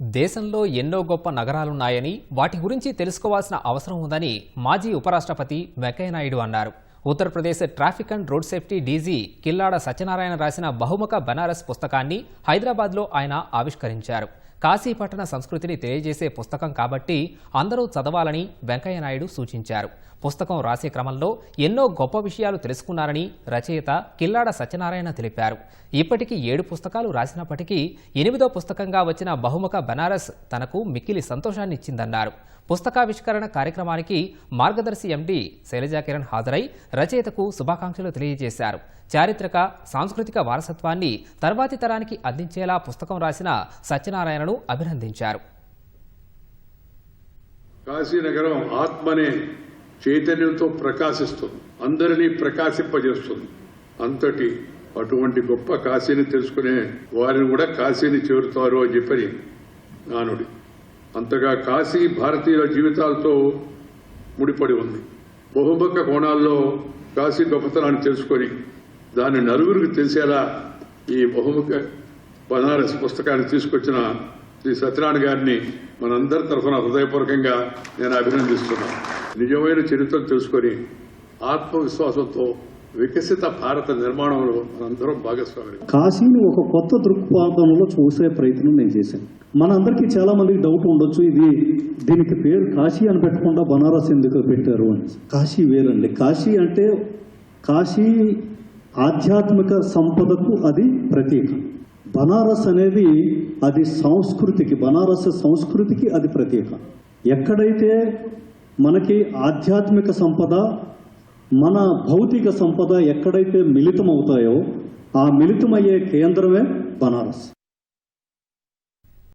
దేశంలో ఎన్నో గొప్ప నగరాలున్నాయని వాటి గురించి తెలుసుకోవాల్సిన అవసరం ఉందని మాజీ ఉపరాష్ట్రపతి వెంకయ్యనాయుడు అన్నారు. Uttar Pradesh traffic and road safety DG Killada Satyanarayana రాసిన బహుముఖ బనారస్ పుస్తకాన్ని హైదరాబాద్లో ఆయన ఆవిష్కరించారు. కాశీ పట్టణ సంస్కృతిని తెలియజేసే పుస్తకం కాబట్టి అందరూ చదవాలని వెంకయ్యనాయుడు సూచించారు. పుస్తకం రాసే క్రమంలో ఎన్నో గొప్ప విషయాలు తెలుసుకున్నారని రచయిత కిల్లాడ సత్యనారాయణ తెలిపారు. ఇప్పటికీ ఏడు పుస్తకాలు రాసినప్పటికీ ఎనిమిదో పుస్తకంగా వచ్చిన బహుముఖ బనారస్ తనకు మిక్కిలి సంతోషాన్నిచ్చిందన్నారు. పుస్తకావిష్కరణ కార్యక్రమానికి మార్గదర్శి ఎండి శైలజాకిరణ్ హాజరై రచయితకు శుభాకాంక్షలు తెలియజేశారు. చారిత్రక సాంస్కృతిక వారసత్వాన్ని తర్వాతి తరానికి అందించేలా పుస్తకం రాసిన సత్యనారాయణ సత్యనారాయణను అభినందించారు. కాశీనగరం ఆత్మనే చైతన్యంతో ప్రకాశిస్తుంది. అందరినీ ప్రకాశింపజేస్తుంది. అంతటి అటువంటి గొప్ప కాశీని తెలుసుకునే వారిని కూడా కాశీని చేరుతారు అని చెప్పని నానుడి అంతగా కాశీ భారతీయుల జీవితాలతో ముడిపడి ఉంది. బహుముఖ కోణాల్లో కాశీ గొప్పతనాన్ని తెలుసుకొని దాన్ని నలుగురికి తెలిసేలా ఈ బహుముఖ బనారస్ పుస్తకాన్ని తీసుకొచ్చిన శ్రీ సత్యనారాయణ గారిని మనందరి తరఫున హృదయపూర్వకంగా నేను అభినందిస్తున్నాను. నిజమైన చరిత్రను తెలుసుకొని ఆత్మవిశ్వాసంతో వికసిత భారత నిర్మాణంలో మనందరం భాగస్వామి కాశీని ఒక కొత్త దృక్పథంలో చూసే ప్రయత్నం నేను చేశాను. మనందరికీ చాలా మందికి డౌట్ ఉండొచ్చు ఇది దీనికి పేరు కాశీ అని పెట్టకుండా బనారస్ ఎందుకు పెట్టారు అని. కాశీ వేరండి. కాశీ అంటే కాశీ ఆధ్యాత్మిక సంపదకు అది ప్రతీక. బనారస్ అనేది అది సంస్కృతికి బనారస్ సంస్కృతికి అది ప్రతీక. ఎక్కడైతే మనకి ఆధ్యాత్మిక సంపద మన భౌతిక సంపద ఎక్కడైతే మిళితం అవుతాయో ఆ మిళితమయ్యే కేంద్రమే బనారస్.